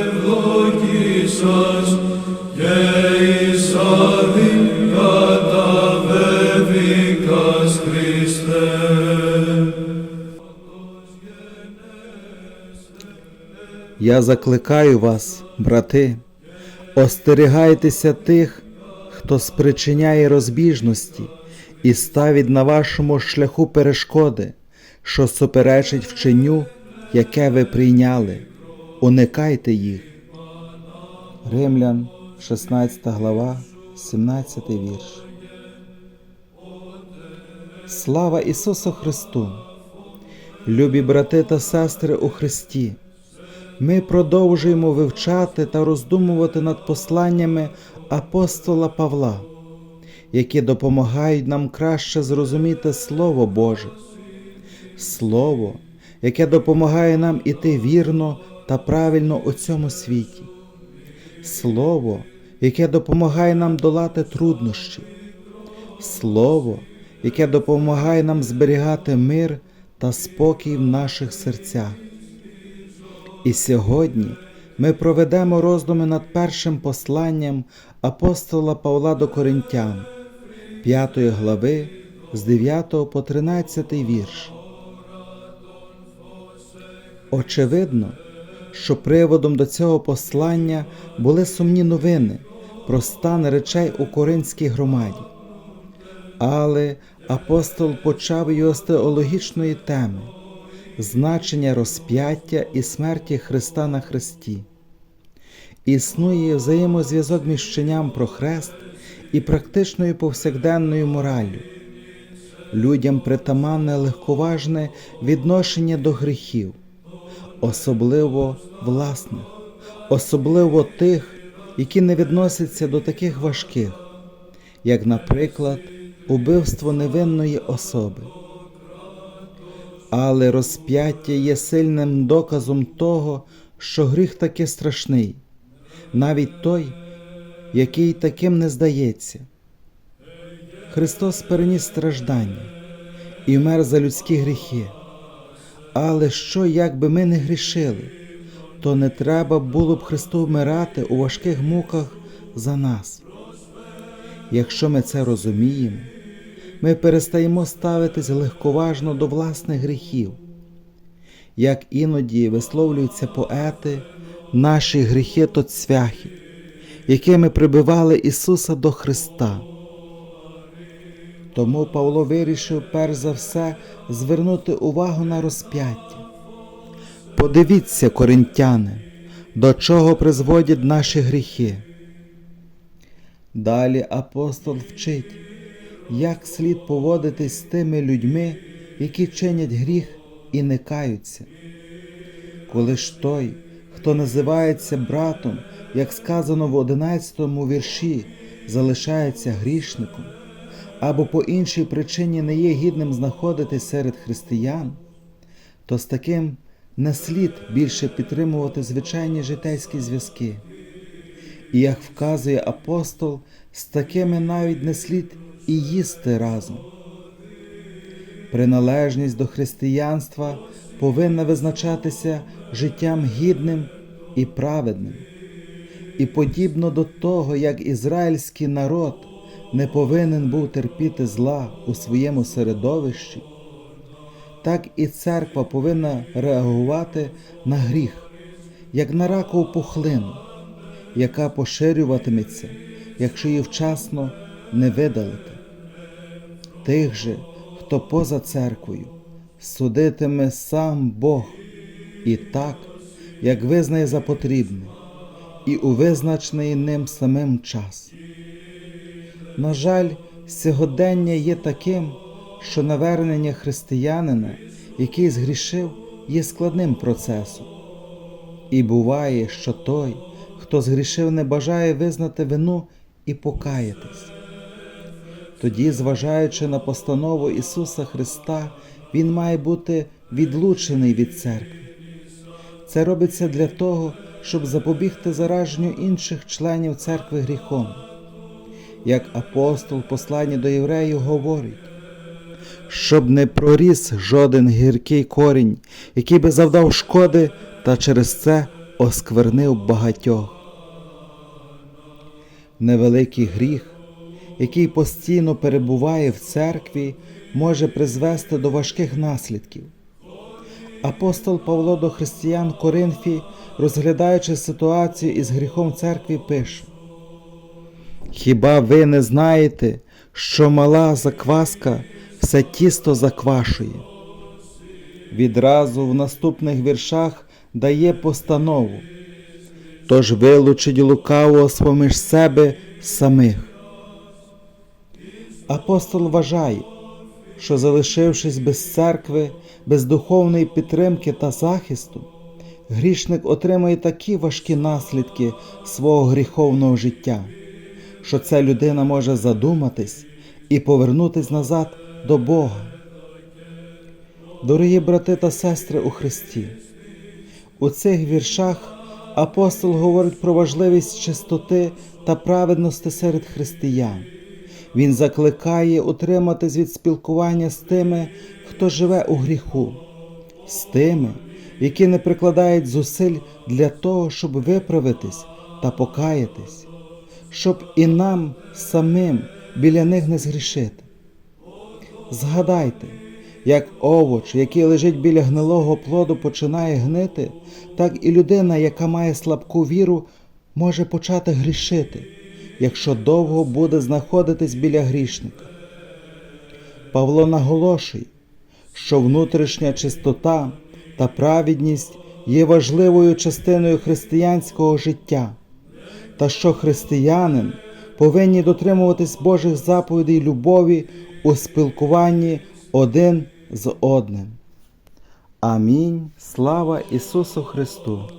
ευλογήσας και εις άδειν καταβεβήκας Χριστέ. Я закликаю вас, брати, остерігайтеся тих, хто спричиняє розбіжності і ставить на вашому шляху перешкоди, що суперечить вченню, яке ви прийняли. Уникайте їх. Римлян, 16 глава, 17 вірш. Слава Ісусу Христу! Любі брати та сестри у Христі! Ми продовжуємо вивчати та роздумувати над посланнями апостола Павла, які допомагають нам краще зрозуміти Слово Боже, Слово, яке допомагає нам іти вірно та правильно у цьому світі, Слово, яке допомагає нам долати труднощі, Слово, яке допомагає нам зберігати мир та спокій в наших серцях. І сьогодні ми проведемо роздуми над першим посланням апостола Павла до Коринтян, 5 глави з 9 по 13 вірш. Очевидно, що приводом до цього послання були сумні новини про стан речей у Коринській громаді. Але апостол почав його з теологічної теми значення розп'яття і смерті Христа на Христі. Існує взаємозв'язок між вченням про хрест і практичною повсякденною мораллю. Людям притаманне легковажне відношення до гріхів, особливо власних, особливо тих, які не відносяться до таких важких, як, наприклад, убивство невинної особи. Але розп'яття є сильним доказом того, що гріх таки страшний, навіть той, який таким не здається. Христос переніс страждання і вмер за людські гріхи. Але що, якби ми не грішили, то не треба було б Христу вмирати у важких муках за нас. Якщо ми це розуміємо, ми перестаємо ставитись легковажно до власних гріхів. Як іноді висловлюються поети, наші гріхи то цвяхи, якими прибивали Ісуса до Христа. Тому Павло вирішив перш за все звернути увагу на розп'яття. Подивіться, коринтяни, до чого призводять наші гріхи. Далі апостол вчить, як слід поводитись з тими людьми, які чинять гріх і не каються. Коли ж той, хто називається братом, як сказано в одинадцятому вірші, залишається грішником, або по іншій причині не є гідним знаходитись серед християн, то з таким не слід більше підтримувати звичайні житейські зв'язки. І як вказує апостол, з такими навіть не слід і їсти разом. Приналежність до християнства повинна визначатися життям гідним і праведним. І подібно до того, як ізраїльський народ не повинен був терпіти зла у своєму середовищі, так і церква повинна реагувати на гріх, як на ракову пухлину, яка поширюватиметься, якщо її вчасно не видалити. Тих же, хто поза церквою, судитиме сам Бог і так, як визнає за потрібне, і у визначений ним самим час. На жаль, сьогодення є таким, що навернення християнина, який згрішив, є складним процесом. І буває, що той, хто згрішив, не бажає визнати вину і покаятись. Тоді, зважаючи на постанову Ісуса Христа, Він має бути відлучений від церкви. Це робиться для того, щоб запобігти зараженню інших членів церкви гріхом. Як апостол в посланні до євреїв говорить, щоб не проріс жоден гіркий корінь, який би завдав шкоди та через це осквернив багатьох. Невеликий гріх, який постійно перебуває в церкві, може призвести до важких наслідків. Апостол Павло до християн Коринфі, розглядаючи ситуацію із гріхом церкви, пише: Хіба ви не знаєте, що мала закваска все тісто заквашує? Відразу в наступних віршах дає постанову. Тож вилучить лукавого з-поміж себе самих. Апостол вважає, що залишившись без церкви, без духовної підтримки та захисту, грішник отримає такі важкі наслідки свого гріховного життя, що ця людина може задуматись і повернутись назад до Бога. Дорогі брати та сестри у Христі, у цих віршах апостол говорить про важливість чистоти та праведності серед християн. Він закликає утриматись від спілкування з тими, хто живе у гріху, з тими, які не прикладають зусиль для того, щоб виправитись та покаятись, щоб і нам самим біля них не згрішити. Згадайте, як овоч, який лежить біля гнилого плоду, починає гнити, так і людина, яка має слабку віру, може почати грішити, якщо довго буде знаходитись біля грішника. Павло наголошує, що внутрішня чистота та праведність є важливою частиною християнського життя, та що християнин повинні дотримуватись Божих заповідей любові у спілкуванні один з одним. Амінь. Слава Ісусу Христу!